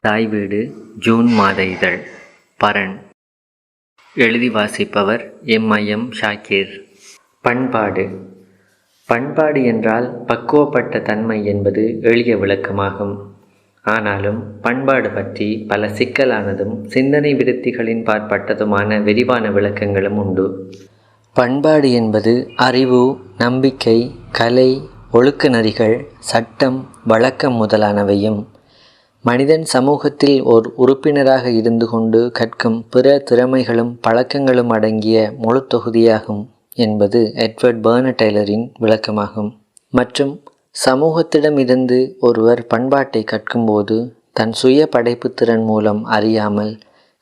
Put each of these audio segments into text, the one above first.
தாய் வீடு ஜூன் மாத இதழ் பரண். எழுதி வாசிப்பவர் எம்ஐஎம் ஷாக்கீர். பண்பாடு. பண்பாடு என்றால் பக்குவப்பட்ட தன்மை என்பது எளிய விளக்கமாகும். ஆனாலும் பண்பாடு பற்றி பல சிக்கலானதும் சிந்தனை விருத்திகளின் பாற்பட்டதுமான விரிவான விளக்கங்களும் உண்டு. பண்பாடு என்பது அறிவு நம்பிக்கை கலை ஒழுக்க நெறிகள் சட்டம் வழக்கம் முதலானவையும் மனிதன் சமூகத்தில் ஓர் உறுப்பினராக இருந்து கொண்டு கற்கும் பிற திறமைகளும் பழக்கங்களும் அடங்கிய முழு தொகுதியாகும் என்பது எட்வர்ட் பேர்ன டெய்லரின் விளக்கமாகும். மற்றும் சமூகத்திடமிருந்து ஒருவர் பண்பாட்டை கற்கும்போது தன் சுய படைப்பு திறன் மூலம் அறியாமல்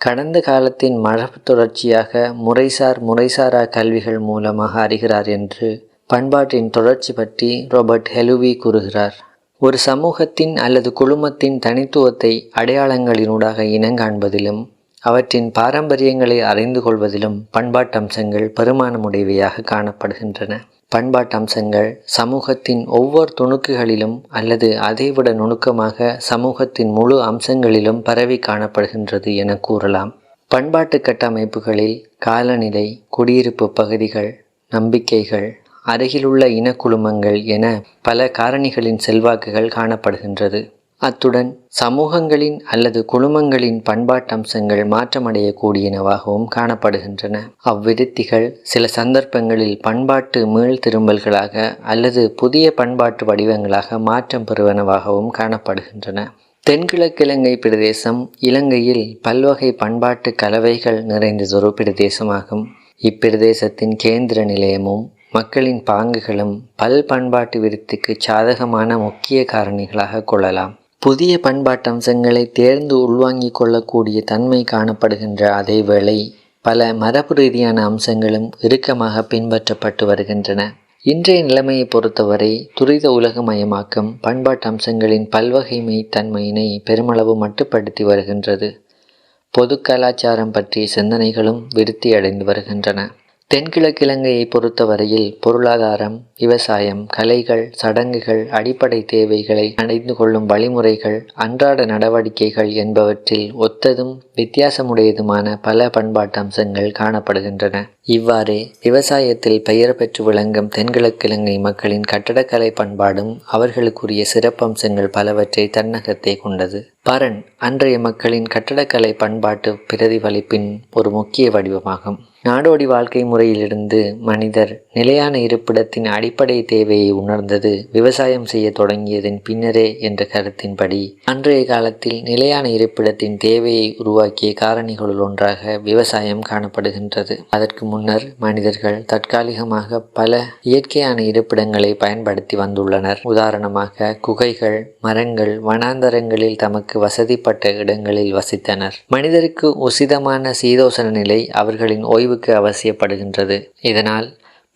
கடந்த காலத்தின் மரபு தொடர்ச்சியாக முறைசார் முறைசாரா கல்விகள் மூலமாக அறிகிறார் என்று பண்பாட்டின் தொடர்ச்சி பற்றி ராபர்ட் ஹெலுவி கூறுகிறார். ஒரு சமூகத்தின் அல்லது குழுமத்தின் தனித்துவத்தை அடையாளங்களினூடாக இனங்காண்பதிலும் அவற்றின் பாரம்பரியங்களை அறிந்து கொள்வதிலும் பண்பாட்டு அம்சங்கள் பெருமானமுடையவையாக காணப்படுகின்றன. பண்பாட்டு அம்சங்கள் சமூகத்தின் ஒவ்வொரு துணுக்குகளிலும் அல்லது அதைவிட நுணுக்கமாக சமூகத்தின் முழு அம்சங்களிலும் பரவி காணப்படுகின்றது என கூறலாம். பண்பாட்டு கட்டமைப்புகளில் காலநிலை குடியிருப்பு பகுதிகள் நம்பிக்கைகள் அருகிலுள்ள இனக்குழுமங்கள் என பல காரணிகளின் செல்வாக்குகள் காணப்படுகின்றது. அத்துடன் சமூகங்களின் அல்லது குழுமங்களின் பண்பாட்டு அம்சங்கள் மாற்றமடையக்கூடியனவாகவும் காணப்படுகின்றன. அவ்விருத்திகள் சில சந்தர்ப்பங்களில் பண்பாட்டு மீள் திரும்பல்களாக அல்லது புதிய பண்பாட்டு வடிவங்களாக மாற்றம் பெறுவனவாகவும் காணப்படுகின்றன. தென்கிழக்கிழங்கை பிரதேசம் இலங்கையில் பல்வகை பண்பாட்டு கலவைகள் நிறைந்ததொரு பிரதேசமாகும். இப்பிரதேசத்தின் கேந்திர நிலையமும் மக்களின் பாங்குகளும் பல் பண்பாட்டு விருத்திக்கு சாதகமான முக்கிய காரணிகளாக கொள்ளலாம். புதிய பண்பாட்டம்சங்களை தேர்ந்து உள்வாங்கிக் கொள்ளக்கூடிய தன்மை காணப்படுகின்ற அதேவேளை பல மரபு ரீதியான அம்சங்களும் இறுக்கமாக பின்பற்றப்பட்டு வருகின்றன. இன்றைய நிலைமையை பொறுத்தவரை துரித உலகமயமாக்கம் பண்பாட்டு அம்சங்களின் பல்வகைமை தன்மையினை பெருமளவு மட்டுப்படுத்தி வருகின்றது. பொது கலாச்சாரம் பற்றிய சிந்தனைகளும் விருத்தி அடைந்து வருகின்றன. தென்கிழக்கிழங்கையை பொறுத்தவரையில் பொருளாதாரம் விவசாயம் கலைகள் சடங்குகள் அடிப்படை தேவைகளை அடைந்து கொள்ளும் வழிமுறைகள் அன்றாட நடவடிக்கைகள் என்பவற்றில் ஒத்ததும் வித்தியாசமுடையதுமான பல பண்பாட்டு அம்சங்கள் காணப்படுகின்றன. இவ்வாறே விவசாயத்தில் பெயர் பெற்று விளங்கும் தென்கிழக்கிழங்கை மக்களின் கட்டடக்கலை பண்பாடும் அவர்களுக்குரிய சிறப்பம்சங்கள் பலவற்றை தன்னகத்தை கொண்டது. பரன் அன்றைய மக்களின் கட்டடக்கலை பண்பாட்டு பிரதிபலிப்பின் ஒரு முக்கிய வடிவமாகும். நாடோடி வாழ்க்கை முறையிலிருந்து மனிதர் நிலையான இருப்பிடத்தின் அடிப்படை தேவையை உணர்ந்தது விவசாயம் செய்ய தொடங்கியதன் பின்னரே என்ற கருத்தின்படி அன்றைய காலத்தில் நிலையான இருப்பிடத்தின் தேவையை உருவாக்கிய காரணிகளுள் ஒன்றாக விவசாயம் காணப்படுகின்றது. அதற்கு முன்னர் மனிதர்கள் தற்காலிகமாக பல இயற்கையான இருப்பிடங்களை பயன்படுத்தி வந்துள்ளனர். உதாரணமாக குகைகள் மரங்கள் வனாந்தரங்களில் தமக்கு வசதிப்பட்ட இடங்களில் வசித்தனர். மனிதருக்கு உசிதமான சீதோசன நிலை அவர்களின் ஓய்வுக்கு அவசியப்படுகின்றது. இதனால்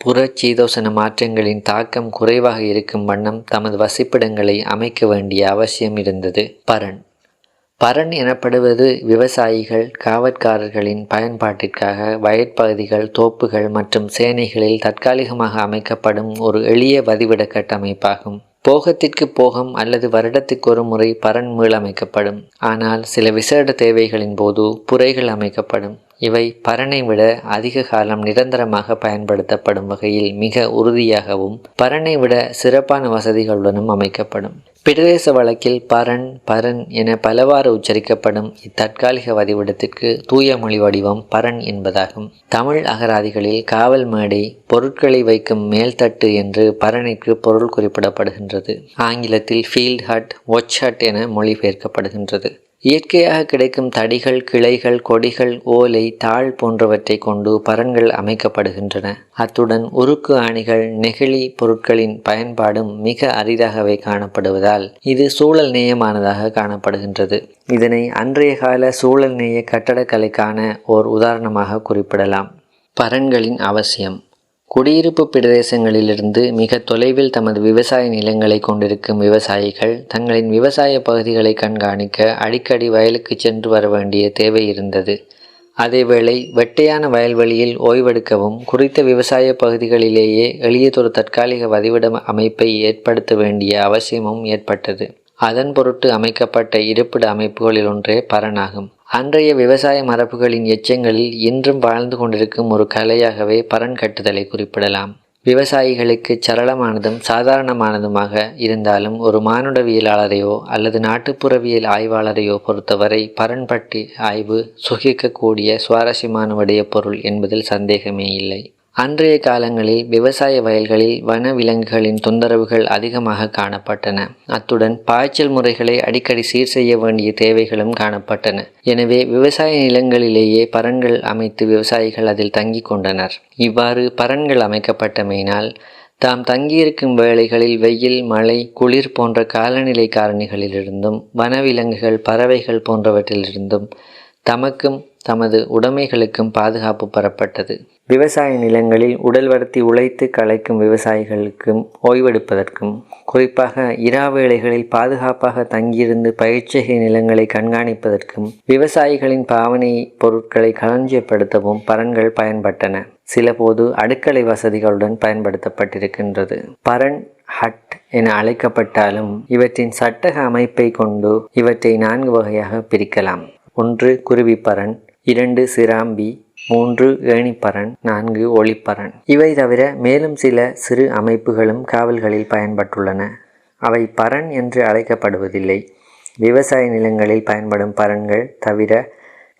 புறச்சீதோசன மாற்றங்களின் தாக்கம் குறைவாக இருக்கும் வண்ணம் தமது வசிப்பிடங்களை அமைக்க வேண்டிய அவசியம் இருந்தது. பரன் பரன் எனப்படுவது விவசாயிகள் காவற்காரர்களின் பயன்பாட்டிற்காக வயற்பகுதிகள் தோப்புகள் மற்றும் சேனைகளில் தற்காலிகமாக அமைக்கப்படும் ஒரு எளிய வதிவிட கட்டமைப்பாகும். போகத்திற்கு போகம் அல்லது வருடத்துக்கு ஒரு முறை பரன் மீளமைக்கப்படும் ஆனால் சில விசேட தேவைகளின் போது புரைகள் அமைக்கப்படும். இவை பரனை விட அதிக காலம் நிரந்தரமாக பயன்படுத்தப்படும் வகையில் மிக உறுதியாகவும் பரனை விட சிறப்பான வசதிகளுடனும் அமைக்கப்படும். பிரதேச வழக்கில் பரன் பரன் என பலவாறு உச்சரிக்கப்படும் இத்தற்காலிக வதிவிடத்திற்கு தூய மொழி வடிவம் பரன் என்பதாகும். தமிழ் அகராதிகளில் காவல் மேடை பொருட்களை வைக்கும் மேல்தட்டு என்று பரனிற்கு பொருள் குறிப்பிடப்படுகின்றது. ஆங்கிலத்தில் ஃபீல்ட் ஹட் ஒச் ஹட் என மொழிபெயர்க்கப்படுகின்றது இயற்கையாக கிடைக்கும் தடிகள் கிளைகள் கொடிகள் ஓலை தாள் போன்றவற்றை கொண்டு பரன்கள் அமைக்கப்படுகின்றன. அத்துடன் உருக்கு ஆணிகள் நெகிழி பொருட்களின் பயன்பாடும் மிக அரிதாகவே காணப்படுவதால் இது சூழல் நேயமானதாக காணப்படுகின்றது. இதனை அன்றைய கால சூழல் நேய கட்டடக்கலைக்கான ஓர் உதாரணமாக குறிப்பிடலாம். பரன்களின் அவசியம். குடியிருப்பு பிரதேசங்களிலிருந்து மிக தொலைவில் தமது விவசாய நிலங்களை கொண்டிருக்கும் விவசாயிகள் தங்களின் விவசாய பகுதிகளை கண்காணிக்க அடிக்கடி வயலுக்கு சென்று வர வேண்டிய தேவை இருந்தது. அதேவேளை வெட்டையான வயல்வெளியில் ஓய்வெடுக்கவும் குறித்த விவசாய பகுதிகளிலேயே எளியதொரு தற்காலிக வதிவிட அமைப்பை ஏற்படுத்த வேண்டிய அவசியமும் ஏற்பட்டது. அதன் பொருட்டு அமைக்கப்பட்ட இருப்பிட அமைப்புகளில் ஒன்றே பரனாகும் அன்றைய விவசாய மரபுகளின் எச்சங்களில் இன்றும் வாழ்ந்து கொண்டிருக்கும் ஒரு கலையாகவே பரன் கட்டுதலை குறிப்பிடலாம். விவசாயிகளுக்கு சரளமானதும் சாதாரணமானதுமாக இருந்தாலும் ஒரு மானுடவியலாளரையோ அல்லது நாட்டுப்புறவியல் ஆய்வாளரையோ பொறுத்தவரை பரன்பட்டி ஆய்வு சுகிக்கக்கூடிய சுவாரஸ்யமான விடயப்பொருள் பொருள் என்பதில் சந்தேகமே இல்லை. அன்றைய காலங்களில் விவசாய வயல்களில் வன விலங்குகளின் தொந்தரவுகள் அதிகமாக காணப்பட்டன. அத்துடன் பாய்ச்சல் முறைகளை அடிக்கடி சீர் செய்ய வேண்டிய தேவைகளும் காணப்பட்டன. எனவே விவசாய நிலங்களிலேயே பரன்கள் அமைத்து விவசாயிகள் அதில் தங்கிக் கொண்டனர். இவ்வாறு பரன்கள் அமைக்கப்பட்டமையினால் தாம் தங்கியிருக்கும் வேளைகளில் வெயில் மழை குளிர் போன்ற காலநிலை காரணிகளிலிருந்தும் வனவிலங்குகள் பறவைகள் போன்றவற்றிலிருந்தும் தமக்கும் தமது உடைமைகளுக்கும் பாதுகாப்பு பெறப்பட்டது. விவசாய நிலங்களில் உடல் வருத்தி உழைத்து களைக்கும் விவசாயிகளுக்கும் ஓய்வெடுப்பதற்கும் குறிப்பாக இரா வேளைகளில் பாதுகாப்பாக தங்கியிருந்து பயிற்சிகை நிலங்களை கண்காணிப்பதற்கும் விவசாயிகளின் பாவனை பொருட்களை களஞ்சியப்படுத்தவும் பரன்கள் பயன்பட்டன. சிலபோது அடுக்களை வசதிகளுடன் பயன்படுத்தப்பட்டிருக்கின்றது. பரன் ஹட் என அழைக்கப்பட்டாலும் இவற்றின் சட்டக அமைப்பை கொண்டு இவற்றை நான்கு வகையாக பிரிக்கலாம். ஒன்று குருவிப்பரன் இரண்டு சிராம்பி மூன்று ஏணிப்பரன் நான்கு ஒளிப்பரன் இவை தவிர மேலும் சில சிறு அமைப்புகளும் காவல்களில் பயன்பட்டுள்ளன. அவை பரன் என்று அழைக்கப்படுவதில்லை. விவசாய நிலங்களில் பயன்படும் பரன்கள் தவிர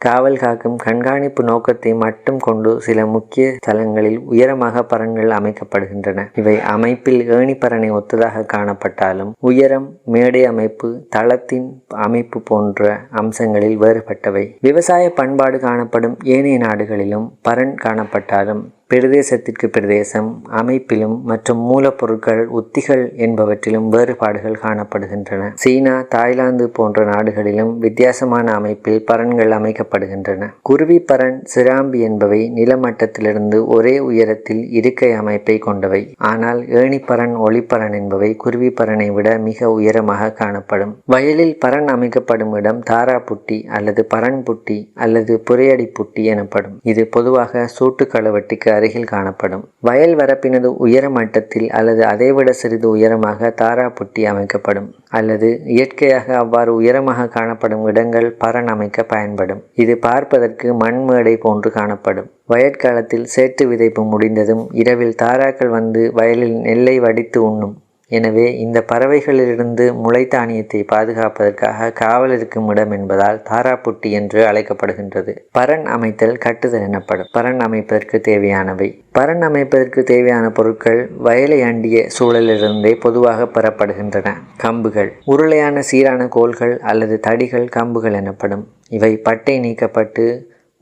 காவல் காக்கும் கண்காணிப்பு நோக்கத்தை மட்டும் கொண்டு சில முக்கிய தலங்களில் உயரமாக பரன்கள் அமைக்கப்படுகின்றன. இவை அமைப்பில் ஏணிப்பரனை ஒத்ததாக காணப்பட்டாலும் உயரம் மேடை அமைப்பு தளத்தின் அமைப்பு போன்ற அம்சங்களில் வேறுபட்டவை. விவசாய பண்பாடு காணப்படும் ஏனைய நாடுகளிலும் பரன் காணப்பட்டாலும் பிரதேசத்திற்கு பிரதேசம் அமைப்பிலும் மற்றும் மூலப்பொருட்கள் உத்திகள் என்பவற்றிலும் வேறுபாடுகள் காணப்படுகின்றன. சீனா தாய்லாந்து போன்ற நாடுகளிலும் வித்தியாசமான அமைப்பில் பரன்கள் அமைக்கப்படுகின்றன. குருவி பரன் சிராம்பி என்பவை நிலமட்டத்திலிருந்து ஒரே உயரத்தில் இருக்கை அமைப்பை கொண்டவை. ஆனால் ஏணிப்பரன் ஒளிப்பரன் என்பவை குருவி பரனை விட மிக உயரமாக காணப்படும். வயலில் பரன் அமைக்கப்படும் இடம் தாராப்புட்டி அல்லது பரன்புட்டி அல்லது புரையடிப்புட்டி எனப்படும். இது பொதுவாக சூட்டுக்களவட்டிக்கு அருகில் காணப்படும். வயல் வரப்பினது உயர மட்டத்தில் அல்லது அதைவிட சிறிது உயரமாக தாராபுட்டி அமைக்கப்படும். அல்லது இயற்கையாக அவ்வாறு உயரமாக காணப்படும் இடங்கள் பரன் அமைக்க பயன்படும். இது பார்ப்பதற்கு மண்மேடை போன்று காணப்படும். வயற்காலத்தில் சேற்று விதைப்பு முடிந்ததும் இரவில் தாராக்கள் வந்து வயலில் நெல்லை வடித்து உண்ணும். எனவே இந்த பறவைகளிலிருந்து முளைத்தானியத்தை பாதுகாப்பதற்காக காவல் இருக்கும் இடம் என்பதால் தாராப்புட்டி என்று அழைக்கப்படுகின்றது. பரன் அமைத்தல் கட்டுதல் எனப்படும். பரன் அமைப்பதற்கு தேவையானவை. பரன் அமைப்பதற்கு தேவையான பொருட்கள் வயலை அண்டிய சூழலிலிருந்தே பொதுவாக பெறப்படுகின்றன. கம்புகள். உருளையான சீரான கோள்கள் அல்லது தடிகள் கம்புகள் எனப்படும். இவை பட்டை நீக்கப்பட்டு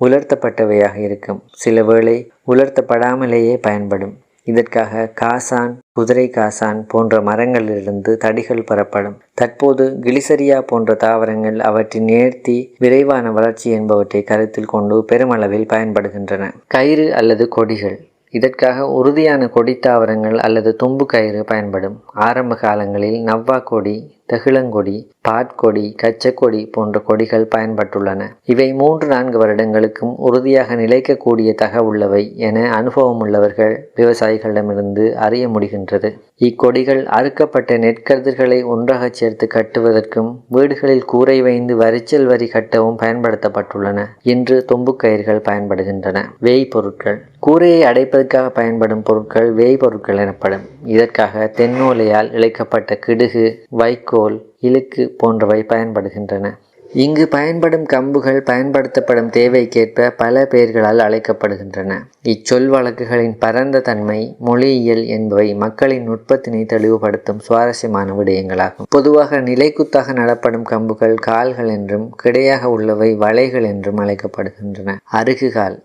உலர்த்தப்பட்டவையாக இருக்கும். சில வேளை உலர்த்தப்படாமலேயே பயன்படும். இதற்காக காசான் குதிரை காசான் போன்ற மரங்களிலிருந்து தடிகள் பெறப்படும். தற்போது கிளிசரியா போன்ற தாவரங்கள் அவற்றின் நேர்த்தி விரைவான வளர்ச்சி என்பவற்றை கருத்தில் கொண்டு பெருமளவில் பயன்படுகின்றன. கயிறு அல்லது கொடிகள். இதற்காக உறுதியான கொடி தாவரங்கள் அல்லது தும்பு கயிறு பயன்படும். ஆரம்ப காலங்களில் நவ்வா கொடி தகிழங்கொடி பாட்கொடி கச்சக்கொடி போன்ற கொடிகள் பயன்பட்டுள்ளன. இவை மூன்று நான்கு வருடங்களுக்கும் உறுதியாக நிலைக்கக்கூடிய தகவுள்ளவை என அனுபவம் உள்ளவர்கள் விவசாயிகளிடமிருந்து அறிய முடிகின்றது. இக்கொடிகள் அறுக்கப்பட்ட நெற்கதிர்களை ஒன்றாக சேர்த்து கட்டுவதற்கும் வீடுகளில் கூரை வைந்து வரிச்சல் வரி கட்டவும் பயன்படுத்தப்பட்டுள்ளன. இன்று தொம்புக்கயிர்கள் பயன்படுகின்றன. வேய் பொருட்கள் கூரையை அடைப்பதற்காக பயன்படும் பொருட்கள் வேய் பொருட்கள் எனப்படும். இதற்காக தென்னூலையால் இழைக்கப்பட்ட கிடுகு வைக்கோல் இழுக்கு போன்றவை பயன்படுகின்றன. இங்கு பயன்படும் கம்புகள் பயன்படுத்தப்படும் தேவைக்கேற்ப பல பெயர்களால் அழைக்கப்படுகின்றன. இச்சொல் வழக்குகளின் பரந்த தன்மை மொழியியல் என்பவை மக்களின் நுட்பத்தினை தெளிவுபடுத்தும் சுவாரஸ்யமான விடயங்களாகும். பொதுவாக நிலைக்குத்தாக நடப்படும் கம்புகள் கால்கள் என்றும் கிடையாக உள்ளவை வளைகள் என்றும் அழைக்கப்படுகின்றன. அருகுகால்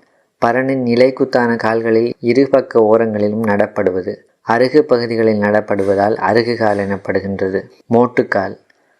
பரனின் நிலைக்குத்தான கால்களில் இருபக்க ஓரங்களிலும் நடப்படுவது. அருகு பகுதிகளில் நடப்படுவதால் அருகுகால் எனப்படுகின்றது. மோட்டுக்கால்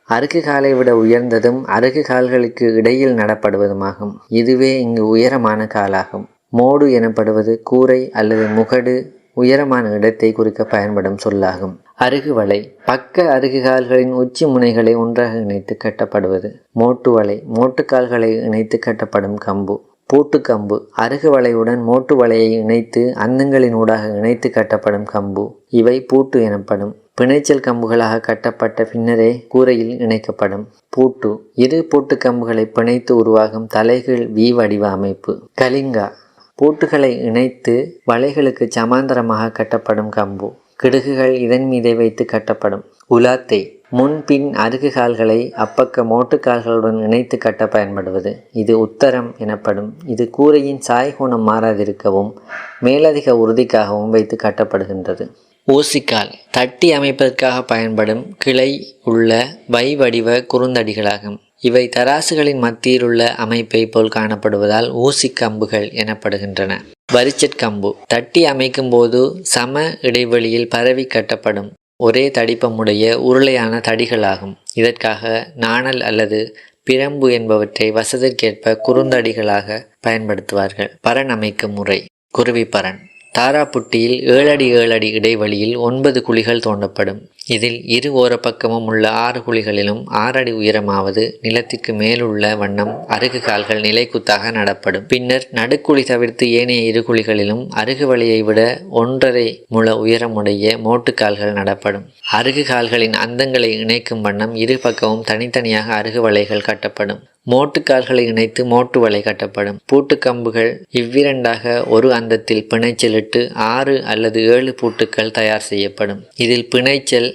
அருகு காலை விட உயர்ந்ததும் அருகு கால்களுக்கு இடையில் நடப்படுவதுமாகும். இதுவே இங்கு உயரமான காலாகும். மோடு எனப்படுவது கூரை அல்லது முகடு உயரமான இடத்தை குறிக்க பயன்படும் சொல்லாகும். அருகுவலை பக்க அருகுகால்களின் உச்சி முனைகளை ஒன்றாக இணைத்து கட்டப்படுவது. மோட்டுவலை மோட்டுக்கால்களை இணைத்து கட்டப்படும் கம்பு. பூட்டுக்கம்பு. அருகு வலையுடன் மோட்டு வலையை இணைத்து அந்தங்களின் ஊடாக இணைத்து கட்டப்படும் கம்பு. இவை பூட்டு எனப்படும். பிணைச்சல் கம்புகளாக கட்டப்பட்ட பின்னரே கூரையில் இணைக்கப்படும். பூட்டு. இரு பூட்டு கம்புகளை பிணைத்து உருவாகும் தலைகீழ் வி வடிவ அமைப்பு. கலிங்கா. பூட்டுகளை இணைத்து வலைகளுக்கு சமாந்தரமாக கட்டப்படும் கம்பு. கிடுகுகள் இதன் மீதே வைத்து கட்டப்படும். உலாத்தை. முன்பின் அருகு கால்களை அப்பக்க மோட்டுக்கால்களுடன் இணைத்து கட்ட பயன்படுவது. இது உத்தரம் எனப்படும். இது கூரையின் சாய்கோணம் மாறாதிருக்கவும் மேலதிக உறுதிக்காகவும் வைத்து கட்டப்படுகின்றது. ஊசிக்கால் தட்டி அமைப்பதற்காக பயன்படும் கிளை உள்ள வை வடிவ குறுந்தடிகளாகும். இவை தராசுகளின் மத்தியில் உள்ள அமைப்பை போல் காணப்படுவதால் ஊசி கம்புகள் எனப்படுகின்றன. வரிச்சட் கம்பு தட்டி அமைக்கும் போது சம இடைவெளியில் பரவி கட்டப்படும். ஒரே தடிப்பமுடைய உருளையான தடிகளாகும். இதற்காக நாணல் அல்லது பிரம்பு என்பவற்றை வசதிக்கேற்ப குறுந்தடிகளாக பயன்படுத்துவார்கள். பரன் அமைக்கும் முறை. குருவி பரன் தாராப்புட்டியில் ஏழடி ஏழடி இடைவெளியில் ஒன்பது குழிகள் தோண்டப்படும். இதில் இரு ஓரப்பக்கமும் உள்ள ஆறு குழிகளிலும் ஆறடி உயரமாவது நிலத்திற்கு மேலுள்ள வண்ணம் அருகு கால்கள் நிலைக்குத்தாக நடப்படும். பின்னர் நடுக்குழி தவிர்த்து ஏனைய இரு குழிகளிலும் அருகு வழியை விட ஒன்றரை முழ உயரமுடைய மோட்டுக்கால்கள் நடப்படும். அருகு கால்களின் அந்தங்களை இணைக்கும் வண்ணம் இரு பக்கமும் தனித்தனியாக அருகு வலைகள் கட்டப்படும். மோட்டுக்கால்களை இணைத்து மோட்டு வலை கட்டப்படும். பூட்டுக்கம்புகள் இவ்விரண்டாக ஒரு அந்தத்தில் பிணைச்சலிட்டு ஆறு அல்லது ஏழு பூட்டுக்கள் தயார் செய்யப்படும். இதில் பிணைச்சல்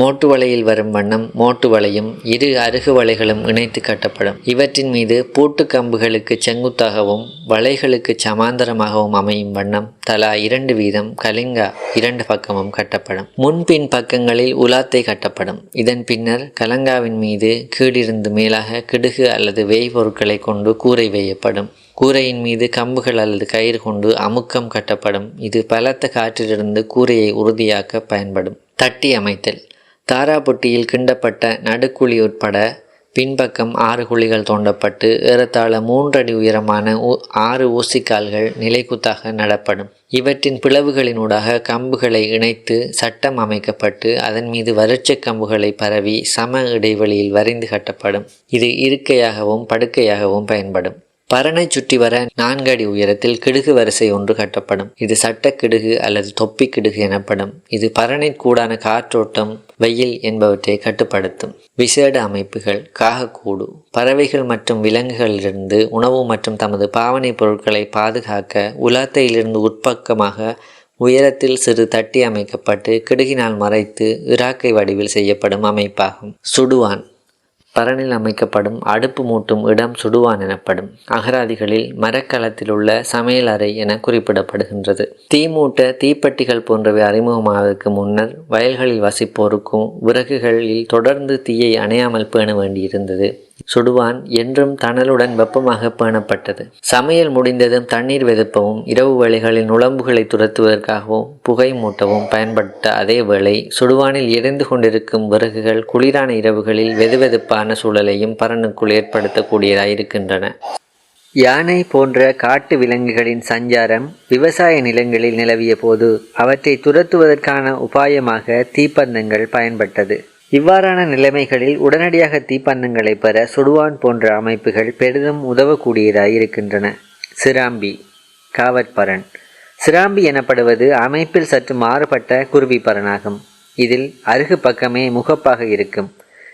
மோட்டு வலையில் வரும் வண்ணம் மோட்டு வலையும் இரு அருகு வலைகளும் இணைத்து கட்டப்படும். இவற்றின் மீது பூட்டு கம்புகளுக்கு செங்குத்தாகவும் வலைகளுக்கு சமாந்தரமாகவும் அமையும் வண்ணம் தலா இரண்டு வீதம் கலிங்கா இரண்டு பக்கமும் கட்டப்படும். முன்பின் பக்கங்களில் உலாத்தை கட்டப்படும். இதன் பின்னர் கலங்காவின் மீது கீழிருந்து மேலாக கிடுகு அல்லது வேய் பொருட்களை கொண்டு கூரை வேயப்படும். கூரையின் மீது கம்புகள் அல்லது கயிறு கொண்டு அமுக்கம் கட்டப்படும். இது பலத்த காற்றிலிருந்து கூரையை உறுதியாக்க பயன்படும். தட்டி அமைத்தல். தாராபுட்டியில் கிண்டப்பட்ட நடுக்குழி உட்பட பின்பக்கம் ஆறு குழிகள் தோண்டப்பட்டு ஏறத்தாழ மூன்றடி உயரமான ஆறு ஊசிக்கால்கள் நிலைக்குத்தாக நடப்படும். இவற்றின் பிளவுகளினூடாக கம்புகளை இணைத்து சட்டம் அமைக்கப்பட்டு அதன் மீது வறட்சி கம்புகளை பரவி சம இடைவெளியில் வரைந்து கட்டப்படும். இது இருக்கையாகவும் படுக்கையாகவும் பயன்படும். பரனை சுற்றி வர நான்கு அடி உயரத்தில் கிடுகு வரிசை ஒன்று கட்டப்படும். இது சட்ட கிடுகு அல்லது தொப்பி கிடுகு எனப்படும். இது பரணை கூடான காற்றோட்டம் வெயில் என்பவற்றை கட்டுப்படுத்தும். விசேட அமைப்புகள் காகக்கூடு. பறவைகள் மற்றும் விலங்குகளிலிருந்து உணவு மற்றும் தமது பாவனை பொருட்களை பாதுகாக்க உலாத்தையிலிருந்து உட்பக்கமாக உயரத்தில் சிறு தட்டி அமைக்கப்பட்டு கிடுகினால் மறைத்து இராக்கை வடிவில் செய்யப்படும் அமைப்பாகும். சுடுவான் பரனில் அமைக்கப்படும் அடுப்பு மூட்டும் இடம் சுடுவான் எனப்படும். அகராதிகளில் மரக்களத்தில் உள்ள சமையல் அறை என குறிப்பிடப்படுகின்றது. தீமூட்ட தீப்பெட்டிகள் போன்றவை அறிமுகமாவதற்கு முன்னர் வயல்களில் வசிப்போருக்கும் விறகுகளில் தொடர்ந்து தீயை அணையாமல் பேண வேண்டியிருந்தது. சுடுவான் என்றும் தணலுடன் வெப்பமாக பேணப்பட்டது. சமையல் முடிந்ததும் தண்ணீர் வெதுப்பவும் இரவு வேளைகளில் நுழம்புகளை துரத்துவதற்காகவும் புகை மூட்டவும் பயன்பட்ட அதே வேளை சுடுவானில் எரிந்து கொண்டிருக்கும் விறகுகள் குளிரான இரவுகளில் வெதுவெதுப்பான சூழலையும் பரனுக்குள் ஏற்படுத்தக்கூடியதாயிருக்கின்றன யானை போன்ற காட்டு விலங்குகளின் சஞ்சாரம் விவசாய நிலங்களில் நிலவிய போது அவற்றை துரத்துவதற்கான உபாயமாக தீப்பந்தங்கள் பயன்பட்டது. இவ்வாறான நிலைமைகளில் உடனடியாக தீப்பந்தங்களை பெற சுடுவான் போன்ற அமைப்புகள் பெரிதும் உதவக்கூடியதாய் இருக்கின்றன சிராம்பி காவற்பரன். சிராம்பி எனப்படுவது அமைப்பில் சற்று மாறுபட்ட குருவி பரனாகும் இதில் அருகு பக்கமே முகப்பாக இருக்கும்.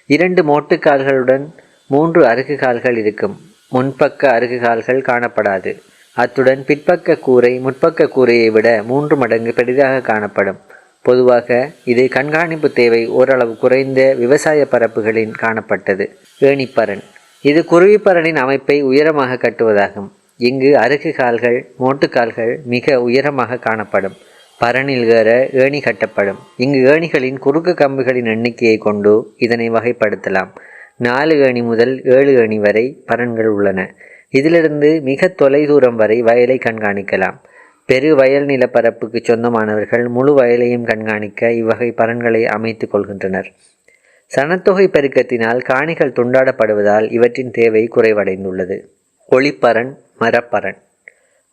இரண்டு மோட்டுக்கால்களுடன் மூன்று அருகு கால்கள் இருக்கும். முன்பக்க அருகு கால்கள் காணப்படாது. அத்துடன் பிற்பக்க கூரை முற்பக்க கூரையை விட மூன்று மடங்கு பெரிதாக காணப்படும். பொதுவாக இது கண்காணிப்பு தேவை ஓரளவு குறைந்த விவசாய பரப்புகளில் காணப்பட்டது. ஏணிப்பரன் இது குருவிப்பரனின் அமைப்பை உயரமாக கட்டுவதாகும். இங்கு அருகு கால்கள் மோட்டுக்கால்கள் மிக உயரமாக காணப்படும். பரனில் ஏற ஏணி கட்டப்படும். இங்கு ஏணிகளின் குறுக்கு கம்புகளின் எண்ணிக்கையை கொண்டு இதனை வகைப்படுத்தலாம். நாலு ஏணி முதல் ஏழு ஏணி வரை பரன்கள் உள்ளன. இதிலிருந்து மிக தொலைதூரம் வரை வயலை கண்காணிக்கலாம். பெரு வயல் நிலப்பரப்புக்கு சொந்தமானவர்கள் முழு வயலையும் கண்காணிக்க இவ்வகை பரன்களை அமைத்து கொள்கின்றனர். சனத்தொகை பெருக்கத்தினால் காணிகள் துண்டாடப்படுவதால் இவற்றின் தேவை குறைவடைந்துள்ளது. ஒளிப்பரன் மரப்பரன்.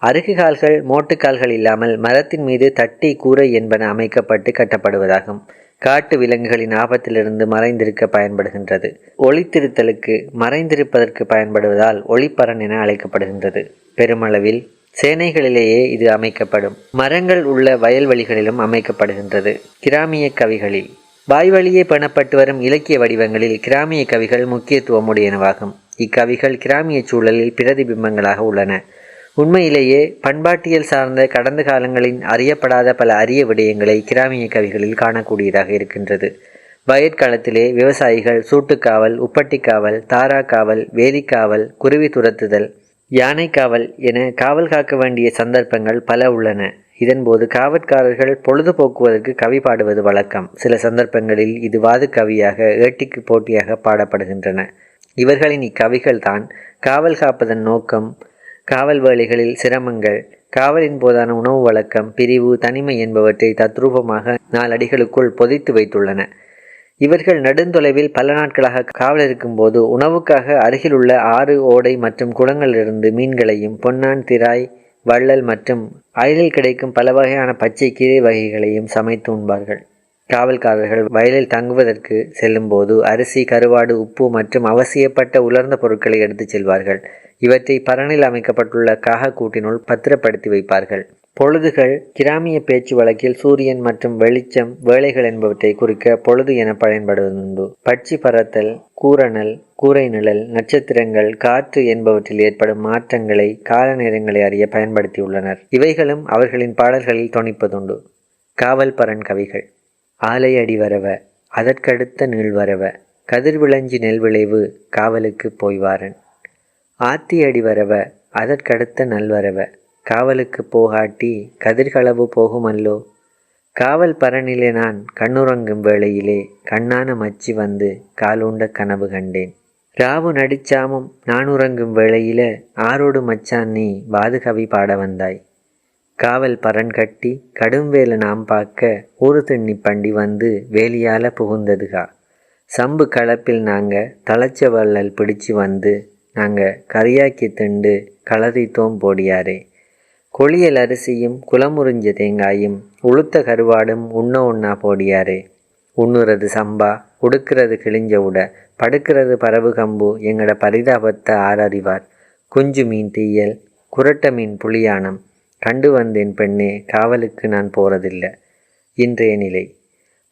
அருகுகால்கள் மோட்டுக்கால்கள் இல்லாமல் மரத்தின் மீது தட்டி கூரை என்பன அமைக்கப்பட்டு கட்டப்படுவதாகும். காட்டு விலங்குகளின் ஆபத்திலிருந்து மறைந்திருக்க பயன்படுகின்றது. ஒளித்திருத்தலுக்கு மறைந்திருப்பதற்கு பயன்படுவதால் ஒளிப்பரன் என அழைக்கப்படுகின்றது. பெருமளவில் சேனைகளிலேயே இது அமைக்கப்படும். மரங்கள் உள்ள வயல்வெளிகளிலும் அமைக்கப்படுகின்றது. கிராமிய கவிகளில். வாய்வழியே பெணப்பட்டு வரும் இலக்கிய வடிவங்களில் கிராமிய கவிகள் முக்கியத்துவம் உடையனவாகும் இக்கவிகள் கிராமிய சூழலில் பிரதிபிம்பங்களாக உள்ளன. உண்மையிலேயே பண்பாட்டியல் சார்ந்த கடந்த காலங்களின் அறியப்படாத பல அரிய விடயங்களை கிராமிய கவிகளில் காணக்கூடியதாக இருக்கின்றது. வயற்காலத்திலே விவசாயிகள் சூட்டுக்காவல் உப்பட்டிக்காவல் தாராக்காவல் வேலிக்காவல் குருவி துரத்துதல் யானை காவல் என காவல் காக்க வேண்டிய சந்தர்ப்பங்கள் பல உள்ளன. இதன்போது காவற்காரர்கள் பொழுதுபோக்குவதற்கு கவி பாடுவது வழக்கம். சில சந்தர்ப்பங்களில் இது வாது கவியாக ஏட்டிக்கு போட்டியாக பாடப்படுகின்றன. இவர்களின் இக்கவிகள் தான் காவல் காப்பதன் நோக்கம் காவல் வேலைகளில் சிரமங்கள் காவலின் போதான உணவு வழக்கம் பிரிவு தனிமை என்பவற்றை தத்ரூபமாக நாலடிகளுக்குள் பொதித்து வைத்துள்ளன. இவர்கள் நெடுந்தொலைவில் பல நாட்களாக காவல் இருக்கும்போது உணவுக்காக அருகிலுள்ள ஆறு ஓடை மற்றும் குளங்களிலிருந்து மீன்களையும் பொன்னான் திராய் வள்ளல் மற்றும் அயலில் கிடைக்கும் பல வகையான பச்சை கீரை வகைகளையும் சமைத்து உண்பார்கள். காவல்காரர்கள் வயலில் தங்குவதற்கு செல்லும்போது அரிசி கருவாடு உப்பு மற்றும் அவசியப்பட்ட உலர்ந்த பொருட்களை எடுத்துச் செல்வார்கள். இவற்றை பரணில் அமைக்கப்பட்டுள்ள காக கூட்டினுள் பத்திரப்படுத்தி வைப்பார்கள். பொழுதுகள் கிராமிய பேச்சு வழக்கில் சூரியன் மற்றும் வெளிச்சம் வேலைகள் என்பவற்றை குறிக்க பொழுது என பயன்படுவதுண்டு. பட்சி பறத்தல் கூரணல் கூரை நிழல் நட்சத்திரங்கள் காற்று என்பவற்றில் ஏற்படும் மாற்றங்களை கால நேரங்களை அறிய பயன்படுத்தியுள்ளனர். இவைகளும் அவர்களின் பாடல்களில் தொனிப்பதுண்டு. காவல் பரன் கவிகள் ஆலை அடி வரவ அதற்கடுத்த நீள்வரவ கதிர் விளைஞ்சி நெல் விளைவு காவலுக்கு போய்வாரன் ஆத்தி அடி வரவ அதற்கடுத்த நல்வரவ காவலுக்கு போகாட்டி கதிர்களவு போகுமல்லோ? காவல் பரனிலே நான் கண்ணுறங்கும் வேளையிலே கண்ணான மச்சி வந்து காலூண்ட கனவு கண்டேன். ராவு நடிச்சாமும் நான் உறங்கும் வேளையில ஆரோடு மச்சான் நீ பாதுகவி பாட வந்தாய். காவல் பரன் கட்டி கடும் வேலை நாம் பார்க்க ஊறு திண்ணி பண்டி வந்து வேலியால புகுந்ததுகா. சம்பு கலப்பில் நாங்க தளச்ச வள்ளல் பிடிச்சு வந்து நாங்க கரியாக்கி திண்டு கலரித்தோம் போடியாரே. கொளியல் அரிசியும் குளமுறிஞ்ச தேங்காயும் உளுத்த கருவாடும் உண்ண உண்ணா போடியாரே. உண்ணுறது சம்பா உடுக்கிறது கிழிஞ்ச உட படுக்கிறது பரவு கம்பு எங்கட பரிதாபத்தை ஆரறிவார் குஞ்சு மீன் தீயல் குரட்ட மீன் புளியானம் கண்டு வந்தேன் பெண்ணே காவலுக்கு நான் போறதில்லை. இன்றைய நிலை.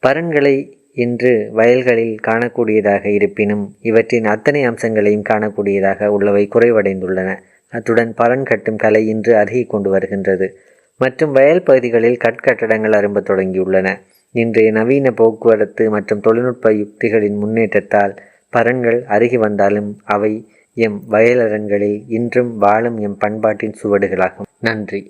பரன்களை இன்று வயல்களில் காணக்கூடியதாக இருப்பினும் இவற்றின் அத்தனை அம்சங்களையும் காணக்கூடியதாக உள்ளவை குறைவடைந்துள்ளன. அத்துடன் பலன் கட்டும் கலை இன்று அருகி கொண்டு வருகின்றது. மற்றும் வயல் பகுதிகளில் கட்கட்டடங்கள் அரும்ப தொடங்கியுள்ளன. இன்றைய நவீன போக்குவரத்து மற்றும் தொழில்நுட்ப யுக்திகளின் முன்னேற்றத்தால் பரன்கள் அருகி வந்தாலும் அவை எம் வயலரண்களில் இன்றும் வாழும் எம் பண்பாட்டின் சுவடுகளாகும். நன்றி.